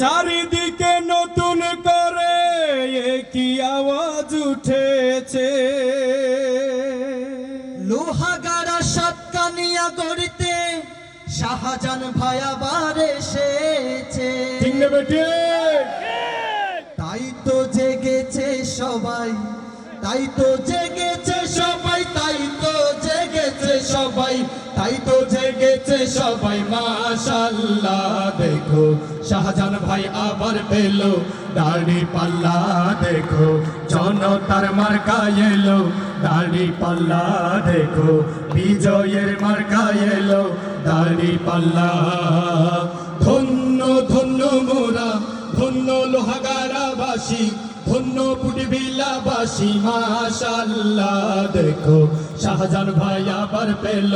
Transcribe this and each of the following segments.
চারিদিকে নতুন করে কি আওয়াজ উঠেছে। লোহাগাড়া সাতকানিয়া গড়িতে শাহজান ভাই আবার এসেছে। তাই তো জেগেছে সবাই তাই তো জেগেছে সবাই তাই তো জেগেছে সবাই তাই তো জেগেছে সবাই। মাশাল্লাহ দেখো শাহজাহান ভাই আবার পেল। দাড়ি পাল্লা দেখো, জনতার মার্কা এলো। দাড়ি পাল্লা দেখো, বিজয়ের মার্কা এলো। দাড়ি পাল্লা, ধন্য ধন্য মোরা, ধন্য লোহাগারাবাসী ধন্য পুটবিলাবাসী মাশাল্লাহ দেখো। শাহজান ভাই আবার পেল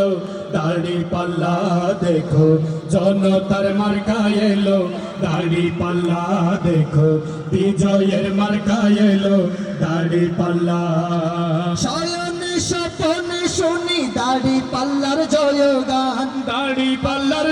দাড়ি পাল্লা দেখো। জনতার মার্কা এলো দাড়ি পাল্লা দেখো। বিজয়ের মার্কা এলো দাড়ি পাল্লা। শয়নে স্বপনে শুনি দাড়ি পাল্লার জয়গান। দাড়ি পাল্লার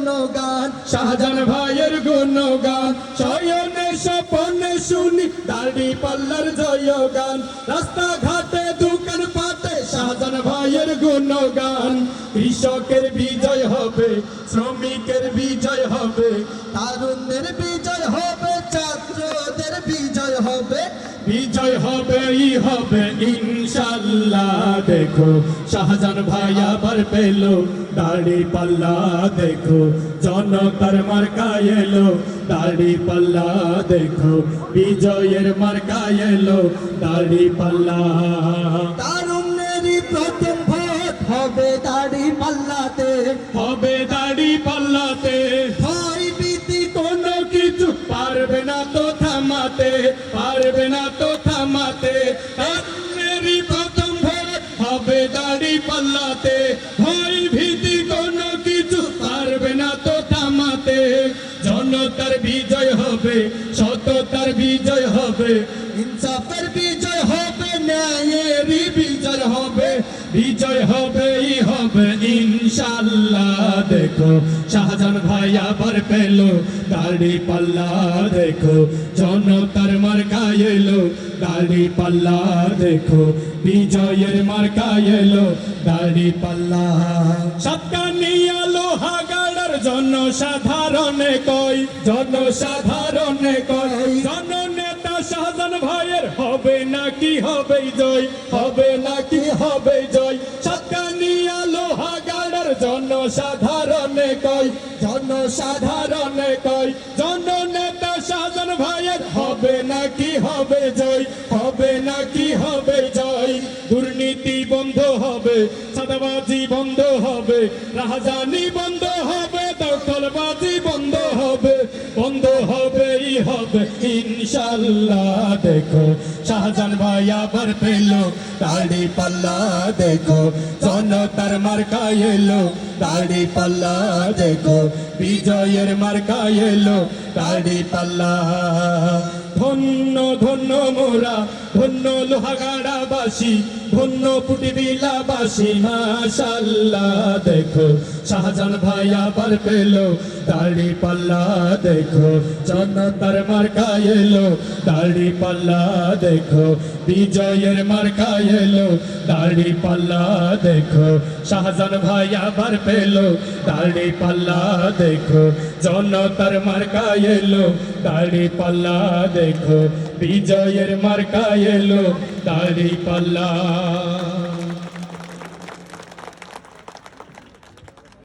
ভাইয়ের গান শাহজাহান ভাইয়ের গুণগান, শয়নে স্বপনে শুনি দাড়ি পাল্লার জয়গান। রাস্তাঘাটে, দোকান পাতে শাহজাহান ভাইয়ের গুণগান। কৃষকের বিজয় হবে, শ্রমিকের বিজয় হবে তারুণ্যের বিজয় হবে, ছাত্রদের বিজয় হবে। বিজয় হবে ই হবে, ইনশাল্লাহ। দেখো, শাহজাহান ভাই আবার পেল। দাড়ি পাল্লা দেখো জনতার মার্কা এলো। দাড়ি পাল্লা দেখো বিজয়ের মার্কা এলো। দাড়ি পাল্লা। তারুণ্যেরই প্রথম ভোট হবে দাড়ি পাল্লাতে। হবে দাড়ি পাল্লাতে। ভয় ভীতি কোনো কিছু পারবে না তো থামাতে পারবে না তো থামাতে। জনতার বিজয় হবে, সততার বিজয় হবে। ইনসাফের বিজয় হবে, ন্যায়েরই বিজয় হবে বিজয় হবে ই হবে ইনশাল্লাহ দেখো, শাহজাহান ভাই আবার পেল, দাড়ি পাল্লা দেখো, জনতার মার্কা এলো, দাড়ি পাল্লা দেখো, বিজয়ের মার্কা এলো, দাড়ি পাল্লা। সাতকানিয়া লোহাগাড়ার জনসাধারণে কই? জনসাধারণে কই? জননেতা শাহজাহান ভাইয়ের হবে নাকি হবে জয়? হবে নাকি হবে জয়? সাতকানিয়া লোহাগাড়ার জনসাধারণে কই? জনসাধারণে কই? জননেতা শাহজাহান ভাইয়ের হবে নাকি হবে জয়? বন্ধ হবে সাদাবাজি বন্ধ হবে রাহাজানি বন্ধ হবে, দখলবাজি বন্ধ হবে, বন্ধ হবেই হবে, ইনশাল্লাহ দেখো শাহজান ভাই আবার পেল, দাড়ি পাল্লা দেখো, জনতার মার্কা এলো, দাড়ি পাল্লা দেখো, বিজয়ের মার্কা এলো, দাড়ি পাল্লা ধন্য মোরা, ধন্য লোহাগাড়াবাসী, ধন্য পুটিবিলাবাসী। মাশাল্লাহ, দেখো শাহজান ভাই আবার পেল, দাড়ি পাল্লা দেখো, জনতার মার্কা এলো, দাড়ি পাল্লা দেখো, বিজয়ের মার্কা এলো, দাড়ি পাল্লা দেখো শাহজান ভাই আবার পেল, দাড়ি পাল্লা দেখো জনতার মার্কা এলো দাড়ি পাল্লা দেখো বিজয়ের মার্কা এলো দাড়ি পাল্লা।